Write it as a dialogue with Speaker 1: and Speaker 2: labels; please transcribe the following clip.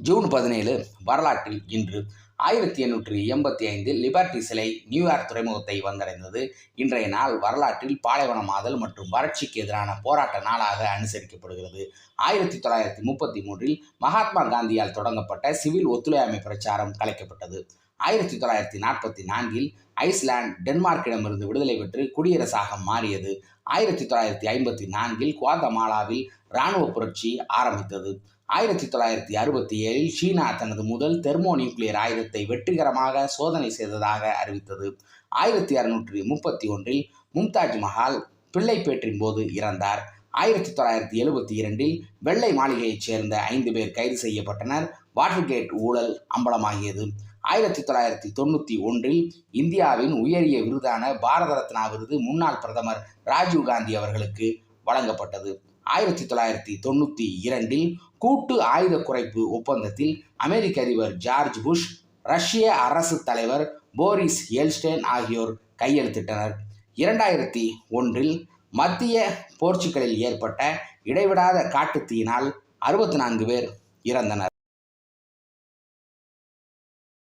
Speaker 1: June பதினேழு வரலாற்றில் இன்று ஆயிரத்தி எண்ணூற்றி எண்பத்தி ஐந்தில் லிபர்டி சிலை நியூயார்க் துறைமுகத்தை வந்தடைந்தது. இன்றைய நாள் வரலாற்றில் பாலைவனமாதல் மற்றும் வறட்சிக்கு எதிரான போராட்ட நாளாக அனுசரிக்கப்படுகிறது. ஆயிரத்தி தொள்ளாயிரத்தி முப்பத்தி மூன்றில் மகாத்மா காந்தியால் தொடங்கப்பட்ட சிவில் ஒத்துழையாமை பிரச்சாரம் கலைக்கப்பட்டது. ஆயிரத்தி தொள்ளாயிரத்தி நாற்பத்தி நான்கில் ஐஸ்லாந்து டென்மார்க்கிடமிருந்து விடுதலை பெற்று குடியரசாக மாறியது. ஆயிரத்தி தொள்ளாயிரத்தி ஐம்பத்தி நான்கில் குவாதமாலாவில் இராணுவ புரட்சி ஆரம்பித்தது. ஆயிரத்தி தொள்ளாயிரத்தி அறுபத்தி ஏழில் சீனா தனது முதல் தெர்மோ நியூக்ளியர் ஆயுதத்தை வெற்றிகரமாக சோதனை செய்ததாக அறிவித்தது. ஆயிரத்தி அறுநூற்றி முப்பத்தி ஒன்றில் மும்தாஜ் மஹால் பிள்ளைப்பேற்றின் போது இறந்தார். ஆயிரத்தி தொள்ளாயிரத்தி எழுபத்தி இரண்டில் வெள்ளை மாளிகையைச் சேர்ந்த ஐந்து பேர் கைது செய்யப்பட்டனர். வாட்டர்கேட் ஊழல் அம்பலமாகியது. ஆயிரத்தி தொள்ளாயிரத்தி தொண்ணூற்றி ஒன்றில் இந்தியாவின் உயரிய விருதான பாரத ரத்னா விருது முன்னாள் பிரதமர் ராஜீவ் காந்தி அவர்களுக்கு வழங்கப்பட்டது. ஆயிரத்தி தொள்ளாயிரத்தி தொண்ணூற்றி இரண்டில் கூட்டு ஆயுத குறைப்பு ஒப்பந்தத்தில் அமெரிக்க அதிபர் ஜார்ஜ் புஷ் ரஷ்ய அரசு தலைவர் போரிஸ் எல்ஸ்டேன் ஆகியோர் கையெழுத்திட்டனர். இரண்டாயிரத்தி ஒன்றில் மத்திய போர்ச்சுகலில் ஏற்பட்ட இடைவிடாத காட்டுத்தீயினால் அறுபத்தி நான்கு பேர் இறந்தனர்.